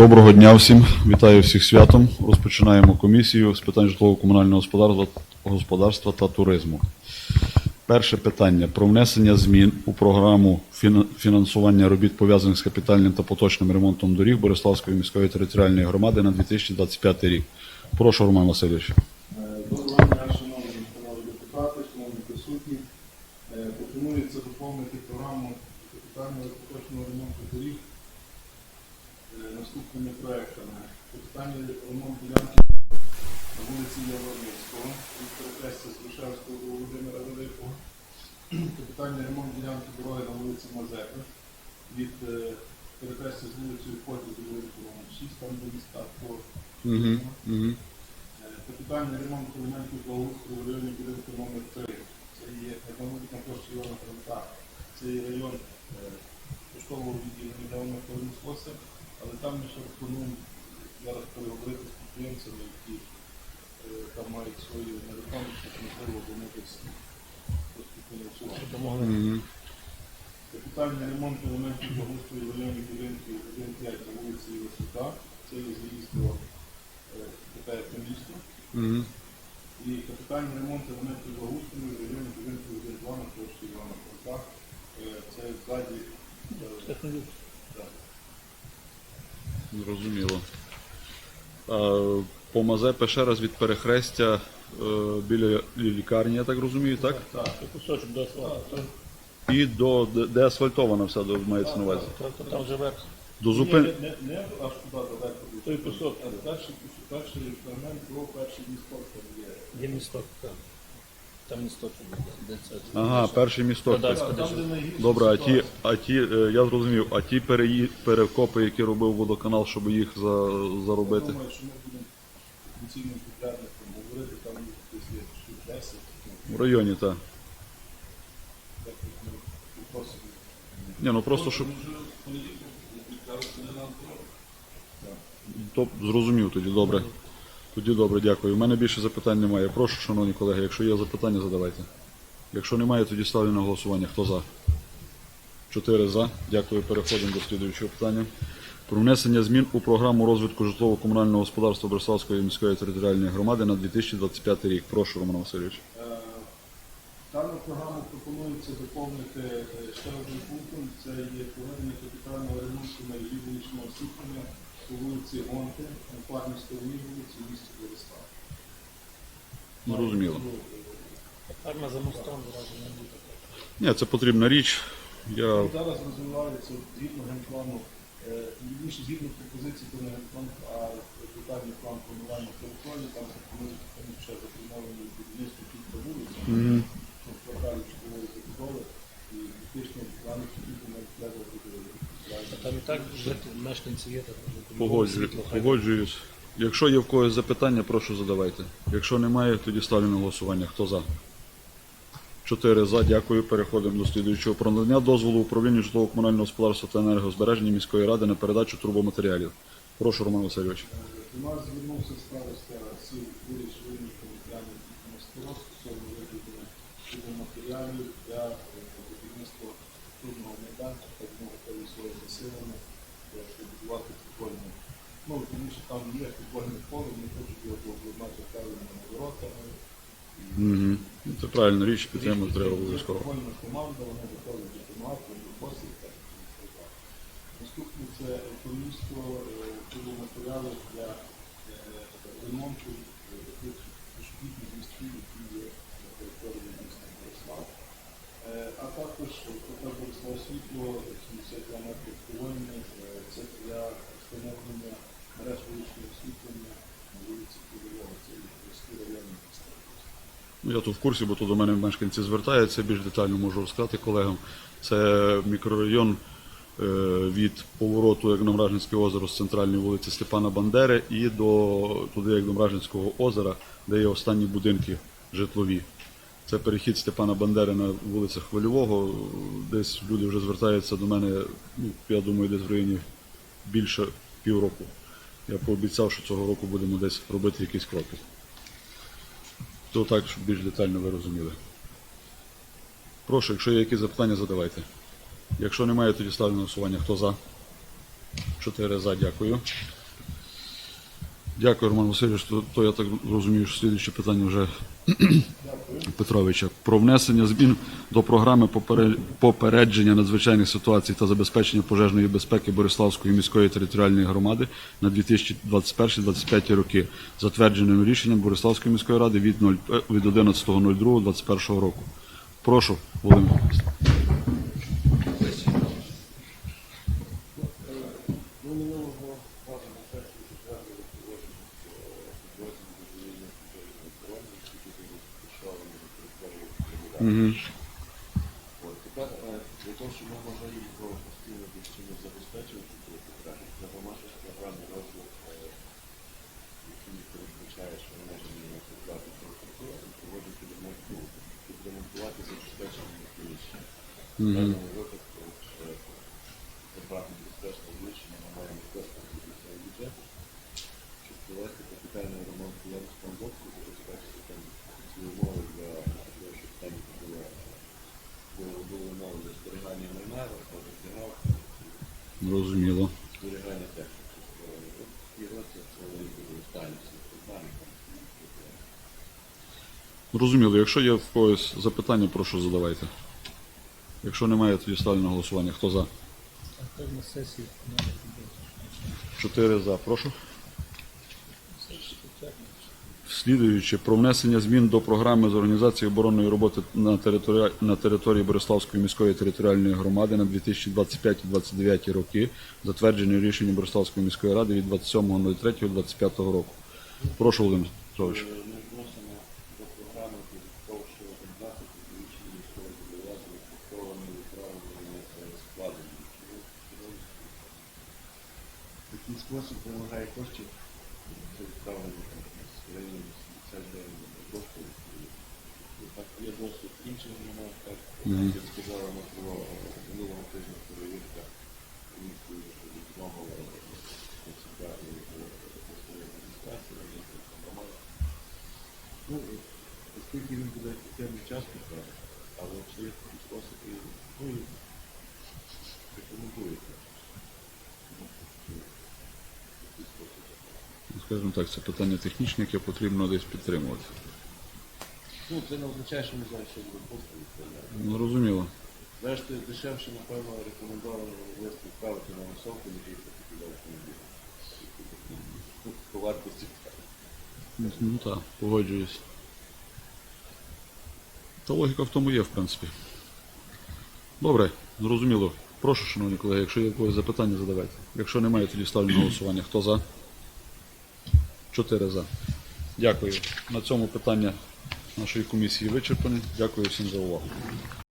Доброго дня всім. Вітаю всіх святом. Розпочинаємо комісію з питань житлово-комунального господарства, та туризму. Перше питання про внесення змін у програму фінансування робіт пов'язаних з капітальним та поточним ремонтом доріг Бориславської міської територіальної громади на 2025 рік. Прошу, Роман Васильович. Е, Доброго дня, шановні депутати, шановні присутні. Е, Пропонується доповнити програму капітального і поточного ремонту наступними проектами. Капітальний ремонт ділянки на вулиці Яворницького від перехрестя з Грушевського до Володимира Великого. Капітальний ремонт ділянки дороги на вулиці Мазепи від е, перехрестя з вулицею Ході до Великого 6, там де міста. Угу. Е, Капітальний ремонт елементів благоустрою в районі будинку номер 3 Це є економіка площі Івана Франка. Це є район е, поштового відділення, де воно перенеслося, але там ми ще плануємо зараз переговорити з підприємцями, які е, там мають свої нерухомості, можливо, вони десь просто фінансувати. Капітальний ремонт елементів благоустрою в районі будинків 1-5 на вулиці Євсюка. Це є заїзд до ПТФ міста. І капітальний ремонт елементів благоустрою в районі будинку 1-2 на площі Івана Франка. Е, Це ззаді. Так. Зрозуміло. По Мазепе ще раз від перехрестя е, біля лікарні, я так розумію, так? Так, Кусочок до асфальту. І до де, де асфальтована вся до- мається на увазі. Там вже верх. До Ні, зупин... не, не, не аж туди далеко. Той кусок. А перший перший фрагмент до перший місток є. Є місток, так. Там місток де. Ага, перший місток. Продавська Там, де найгірша Добре, а ті, ситуація. а ті, е, я зрозумів, а ті переї... перекопи, які робив водоканал, щоб їх за... Я заробити. думаю, що ми будемо офіційним підрядником говорити, там десь є штук 10. ну, В районі, так. так як ми попросимо. Ні, ну просто щоб. Може, в понеділок, зараз не нам То зрозумів тоді, добре. Тоді добре, дякую. У мене більше запитань немає. Прошу, шановні колеги, якщо є запитання, задавайте. Якщо немає, тоді ставлю на голосування. Хто за? Чотири за. Дякую. Переходимо до слідуючого питання. Про внесення змін у програму розвитку житлово-комунального господарства Бориславської міської територіальної громади на 2025 рік. Прошу, Роман Васильович. Е, Дану програму пропонується доповнити е, ще одним пунктом. Це є проведення капітального ремонту на її вуличного освітлення по вулиці Гонти, на вулиці в місті Борислав. Зрозуміло. Ферма за мостом зразу не буде. Ні, це потрібна річ. Я Зараз розвивається згідно генплану, е, більше згідно пропозиції до не генплан, а детальний план планування території, там пропонують там ще заплановані будівництво кілька вулиць, щоб кварталі чотири забудови, Там і так мешканці є, погоджуюсь. Якщо є в когось запитання, прошу задавайте. Якщо немає, тоді ставлю на голосування. Хто за? Чотири за. Дякую. Переходимо до слідуючого. Про надання дозволу управлінню житлово-комунального господарства та енергозбереження міської ради на передачу трубоматеріалів. Прошу, Роман Васильович. До нас звернувся староста сіл Монастиро стосовно викладення матеріалів для е, будівництва трудного майданчика, ну, готові своє засилення, для щоб будувати футбольне. Ну, тому що там є футбольне поле, вони хочуть його обладнати правильними воротами. Угу. Це правильна річ, підтримувати треба обов'язково. Футбольна команда, вони готові допомагати, так. так далі. Наступне це економічство матеріалів для е, ремонту е, таких пішохідних містів, які є на території міста Борислав. Е, А також тепер Борислав світло 72 метри колонії, це для встановлення мереж вуличного освітлення на вулиці Києва, це Київський район міста. Ну, я тут в курсі, бо тут до мене мешканці звертаються, більш детально можу розказати колегам. Це мікрорайон е, від повороту як на озеро з центральної вулиці Степана Бандери і до туди як до озера, де є останні будинки житлові. Це перехід Степана Бандери на вулицях Хвильового. Десь люди вже звертаються до мене, ну, я думаю, десь в районі більше півроку. Я пообіцяв, що цього року будемо десь робити якісь кроки. То так, щоб більш детально ви розуміли. Прошу, якщо є якісь запитання, задавайте. Якщо немає, тоді ставлю на голосування. Хто за? Чотири за, дякую. Дякую, Роман Васильович. То, то я так розумію, що слідуюче питання вже Петровича. Про внесення змін до програми попере- попередження надзвичайних ситуацій та забезпечення пожежної безпеки Бориславської міської територіальної громади на 2021-2025 роки, затвердженим рішенням Бориславської міської ради від 0 е, 11.02.2021 року. Прошу, Володимир. Ну, минулого разу на сесії затвердили положення про відведення дозвільної пожежної охорони, які були розташовані на території Кримінальної. От, тепер для того, щоб ми могли його постійно чимось забезпечувати, треба мати програмний розвиток, е, який передбачає, що ми можемо її написати про культуру і проводити ремонт клубу, підремонтувати забезпечення приміщення. В даному випадку е, програмне міністерство вирішення ми маємо використати цей бюджет, щоб провести капітальний ремонт Киянського боку, забезпечити там ці умови для того, щоб там було було були умови для зберігання майна, розберігав, Зрозуміло. зберігання техніки. Зрозуміло. Якщо є в когось запитання, прошу задавайте. Якщо немає, тоді ставлю на голосування. Хто за? А так на сесії. Чотири за. Прошу. Слідуючи про внесення змін до програми з організації оборонної роботи на території, на території Бориславської міської територіальної громади на 2025-2029 роки, затверджений рішенням Бориславської міської ради від 27.03.2025 року. Прошу, Володимир Петрович. Такий спосіб вимагає коштів, це відправлення там, з району 80 гривень коштів. І Так, є досвід інших так, як сказала на про минулого тижня перевірка цікавої адміністрації. Ну, оскільки він буде певний час підтримати, але такий спосіб, і рекомендується. Ну, такий спосіб. Скажімо так, це питання технічне, яке потрібно десь підтримувати. Ну, це не означає, що ми знаємо, що буде просто відправляти. Ну, Зрозуміло. Зрештою, дешевше, напевно, рекомендовано виробництво відправити на високу, ніж їхати туди автомобіль. Ну, По вартості. Ну так, погоджуюсь. Та логіка в тому є, в принципі. Добре, зрозуміло. Прошу, шановні колеги, якщо є в когось запитання, задавайте. Якщо немає, тоді ставлю на голосування. Хто за? Чотири за. Дякую. На цьому питання нашої комісії вичерпані. Дякую всім за увагу.